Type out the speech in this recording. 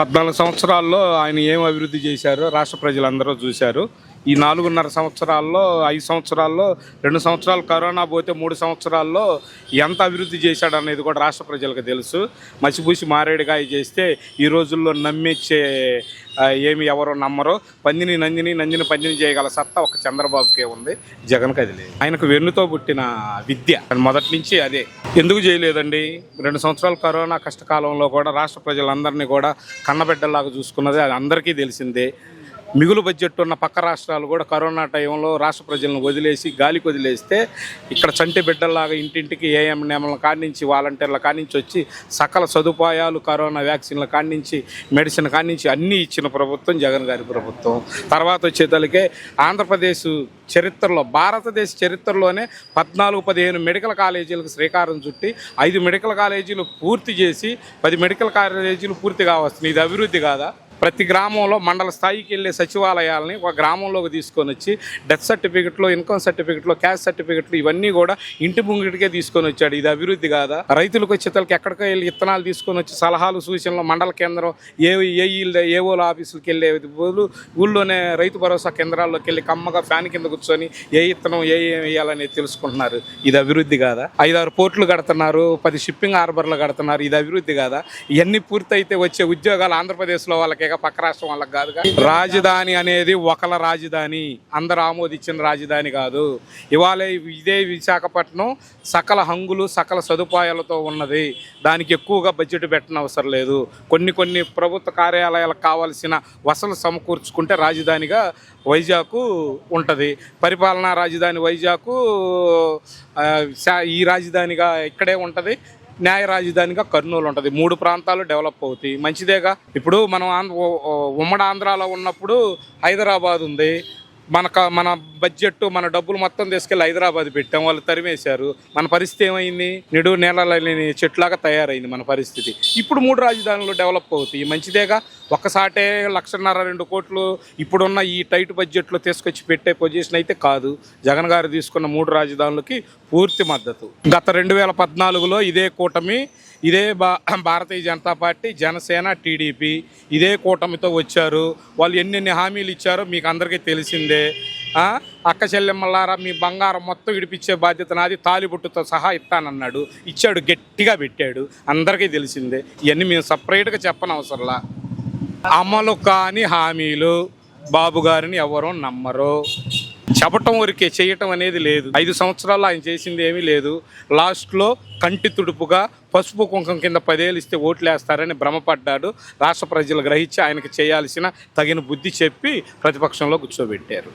పద్నాలుగు సంవత్సరాల్లో ఆయన ఏం అభివృద్ధి చేశారో రాష్ట్ర ప్రజలందరూ చూశారు. ఈ నాలుగున్నర సంవత్సరాల్లో ఐదు సంవత్సరాల్లో రెండు సంవత్సరాలు కరోనా పోతే మూడు సంవత్సరాల్లో ఎంత అభివృద్ధి చేశాడు అనేది కూడా రాష్ట్ర ప్రజలకు తెలుసు. మసిపూసి మారేడుగాయ చేస్తే ఈ రోజుల్లో నమ్మిచ్చే ఏమి ఎవరో నమ్మరో. పందిని నందిని నందిని పందిని చేయగల సత్తా ఒక చంద్రబాబుకే ఉంది. జగన్కి అది లేదు. ఆయనకు వెన్నుతో పుట్టిన విద్య. మొదటి నుంచి అదే. ఎందుకు చేయలేదండి? రెండు సంవత్సరాల కరోనా కష్టకాలంలో కూడా రాష్ట్ర ప్రజలందరినీ కూడా కన్నబిడ్డలాగా చూసుకున్నది అది అందరికీ తెలిసిందే. మిగులు బడ్జెట్ ఉన్న పక్క రాష్ట్రాలు కూడా కరోనా టైంలో రాష్ట్ర ప్రజలను వదిలేసి గాలికి వదిలేస్తే ఇక్కడ చంటి బిడ్డల్లాగా ఇంటింటికి ఏఎం నేమల కానించి వాలంటీర్ల కానించి వచ్చి సకల సదుపాయాలు కరోనా వ్యాక్సిన్ల కానించి మెడిసిన్ కానించి అన్నీ ఇచ్చిన ప్రభుత్వం జగన్ గారి ప్రభుత్వం. తర్వాత వచ్చేతలకే ఆంధ్రప్రదేశ్ చరిత్రలో భారతదేశ చరిత్రలోనే పద్నాలుగు పదిహేను మెడికల్ కాలేజీలకు శ్రీకారం చుట్టి ఐదు మెడికల్ కాలేజీలు పూర్తి చేసి పది మెడికల్ కాలేజీలు పూర్తి కావస్తుంది ఇది అభివృద్ధి కాదా? ప్రతి గ్రామంలో మండల స్థాయికి వెళ్ళే సచివాలయాలని ఒక గ్రామంలోకి తీసుకొని వచ్చి డెత్ సర్టిఫికెట్లో ఇన్కమ్ సర్టిఫికెట్లో క్యాష్ సర్టిఫికెట్లు ఇవన్నీ కూడా ఇంటి ముంగిటికే తీసుకొని వచ్చాడు. ఇది అభివృద్ధి కాదా? రైతులకు వచ్చేతలకి ఎక్కడికో వెళ్ళి విత్తనాలు తీసుకొని వచ్చి సలహాలు సూచనలు మండల కేంద్రం ఏ ఏ ఏఓల ఆఫీసులకు వెళ్ళే బదులు ఊళ్ళోనే రైతు భరోసా కేంద్రాల్లోకి వెళ్ళి కమ్మగా ఫ్యాన్ కింద కూర్చొని ఏ ఇత్తనం ఏ ఏం వేయాలని తెలుసుకుంటున్నారు. ఇది అభివృద్ధి కాదా? ఐదారు పోర్ట్లు కడుతున్నారు పది షిప్పింగ్ హార్బర్లు కడుతున్నారు. ఇది అభివృద్ధి కాదా? ఇవన్నీ పూర్తయితే వచ్చే ఉద్యోగాలు ఆంధ్రప్రదేశ్లో వాళ్ళకే పక్క రాష్ట్రం వాళ్ళకి కాదుగా. రాజధాని అనేది ఒకల రాజధాని అందరు ఆమోదించిన రాజధాని కాదు. ఇవాళ ఇదే విశాఖపట్నం సకల హంగులు సకల సదుపాయాలతో ఉన్నది. దానికి ఎక్కువగా బడ్జెట్ పెట్టిన అవసరం లేదు. కొన్ని కొన్ని ప్రభుత్వ కార్యాలయాలకు కావాల్సిన వసలు సమకూర్చుకుంటే రాజధానిగా వైజాగ్ ఉంటుంది. పరిపాలనా రాజధాని వైజాగ్ ఈ రాజధానిగా ఇక్కడే ఉంటుంది. న్యాయ రాజధానిగా కర్నూలు ఉంటుంది. మూడు ప్రాంతాలు డెవలప్ అవుతాయి. మంచిదేగా ఇప్పుడు మనం ఆంధ్ర ఉమ్మడి ఆంధ్రాలో ఉన్నప్పుడు హైదరాబాద్ ఉంది మన మన బడ్జెట్ మన డబ్బులు మొత్తం తీసుకెళ్ళి హైదరాబాద్ పెట్టాం. వాళ్ళు తరిమేశారు. మన పరిస్థితి ఏమైంది? నిడు నేలని చెట్లాగా తయారైంది మన పరిస్థితి. ఇప్పుడు మూడు రాజధానులు డెవలప్ అవుతాయి. మంచిదేగా? ఒక్కసాటే లక్షన్నర రెండు కోట్లు ఇప్పుడున్న ఈ టైట్ బడ్జెట్లో తీసుకొచ్చి పెట్టే పొజిషన్ అయితే కాదు. జగన్ గారు తీసుకున్న మూడు రాజధానులకి పూర్తి మద్దతు. గత రెండు వేల పద్నాలుగులో ఇదే కూటమి ఇదే భా భారతీయ జనతా పార్టీ జనసేన టీడీపీ ఇదే కూటమితో వచ్చారు. వాళ్ళు ఎన్నెన్ని హామీలు ఇచ్చారో మీకు అందరికీ తెలిసిందే. అక్క చెల్లెమ్మలారా మీ బంగారం మొత్తం ఇడిపించే బాధ్యత నాది తాలిబొట్టుతో సహా ఇస్తానన్నాడు. ఇచ్చాడు గట్టిగా పెట్టాడు. అందరికీ తెలిసిందే ఇవన్నీ మేము సపరేట్గా చెప్పనవసరంలా అమలు కాని హామీలు బాబు గారిని ఎవరూ నమ్మరు. చెప్పటం వరకే చేయటం అనేది లేదు. ఐదు సంవత్సరాలు ఆయన చేసింది ఏమీ లేదు. లాస్ట్లో కంటి తుడుపుగా పసుపు కుంకం కింద పదేళ్ళు ఇస్తే ఓట్లు వేస్తారని భ్రమపడ్డాడు. రాష్ట్ర ప్రజలు గ్రహించి ఆయనకు చేయాల్సిన తగిన బుద్ధి చెప్పి ప్రతిపక్షంలో కూర్చోబెట్టారు.